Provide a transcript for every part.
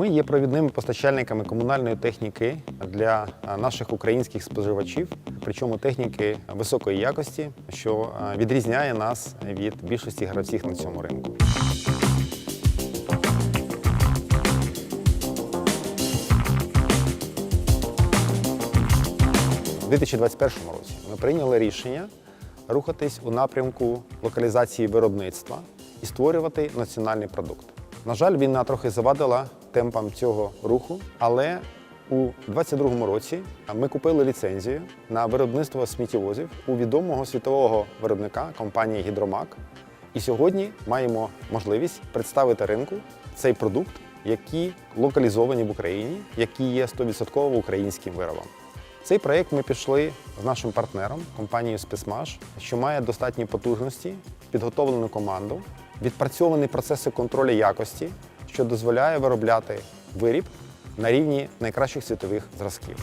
є провідними постачальниками комунальної техніки для наших українських споживачів, причому техніки високої якості, що відрізняє нас від більшості гравців на цьому ринку. У 2021 році ми прийняли рішення рухатись у напрямку локалізації виробництва і створювати національний продукт. На жаль, війна трохи завадила темпам цього руху, але у 2022 році ми купили ліцензію на виробництво сміттєвозів у відомого світового виробника компанії Гідромак. І сьогодні маємо можливість представити ринку цей продукт, які локалізовані в Україні, які є 100% українським виробом. Цей проєкт ми пішли з нашим партнером, компанією Спецмаш, що має достатні потужності, підготовлену команду, відпрацьовані процеси контролю якості, що дозволяє виробляти виріб на рівні найкращих світових зразків.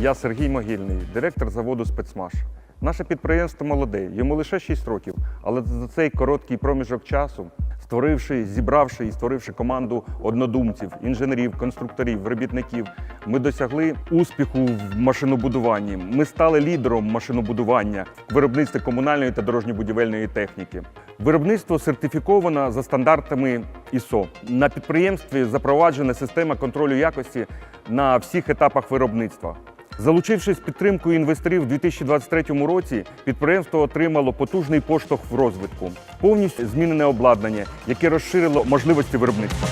Я Сергій Могильний, директор заводу Спецмаш. Наше підприємство молоде, йому лише 6 років, але за цей короткий проміжок часу, створивши, зібравши і створивши команду однодумців, інженерів, конструкторів, робітників, ми досягли успіху в машинобудуванні. Ми стали лідером машинобудування в виробництві комунальної та дорожньо-будівельної техніки. Виробництво сертифіковано за стандартами ISO. На підприємстві запроваджена система контролю якості на всіх етапах виробництва. Залучившись підтримкою інвесторів у 2023 році, підприємство отримало потужний поштовх в розвитку, повністю змінене обладнання, яке розширило можливості виробництва.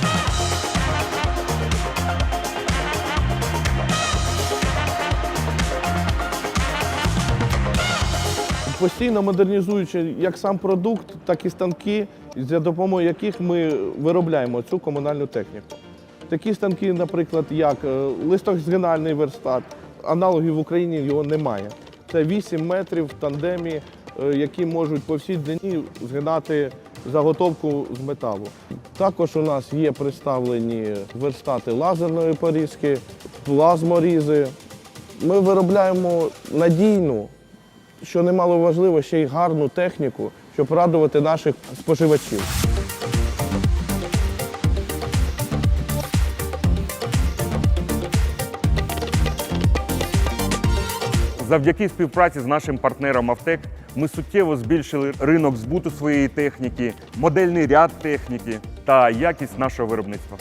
постійно модернізуючи як сам продукт, так і станки, за допомогою яких ми виробляємо цю комунальну техніку. Такі станки, наприклад, як е, листозгинальний верстат, аналогів в Україні його немає. Це 8 метрів в тандемі, е, які можуть по всій длині згинати заготовку з металу. Також у нас є представлені верстати лазерної порізки, плазморізи. Ми виробляємо надійну, що немало важливо, ще й гарну техніку, щоб радувати наших споживачів. Завдяки співпраці з нашим партнером Автек ми суттєво збільшили ринок збуту своєї техніки, модельний ряд техніки та якість нашого виробництва.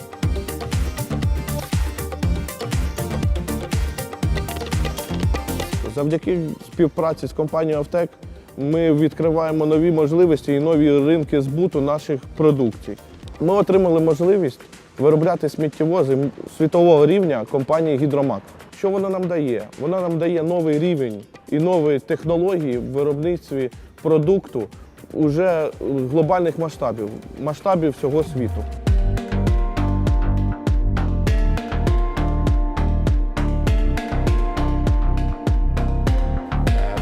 Завдяки співпраці з компанією Автек ми відкриваємо нові можливості і нові ринки збуту наших продуктів. Ми отримали можливість виробляти сміттєвози світового рівня компанії Гідромак. Що воно нам дає? Воно нам дає новий рівень і нові технології в виробництві продукту уже глобальних масштабів, масштабів всього світу.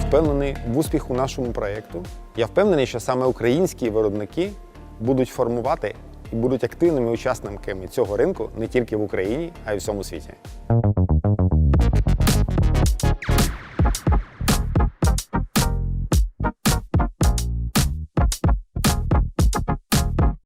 Впевнений в успіху нашому проєкту. Я впевнений, що саме українські виробники будуть формувати і будуть активними учасниками цього ринку не тільки в Україні, а й у всьому світі.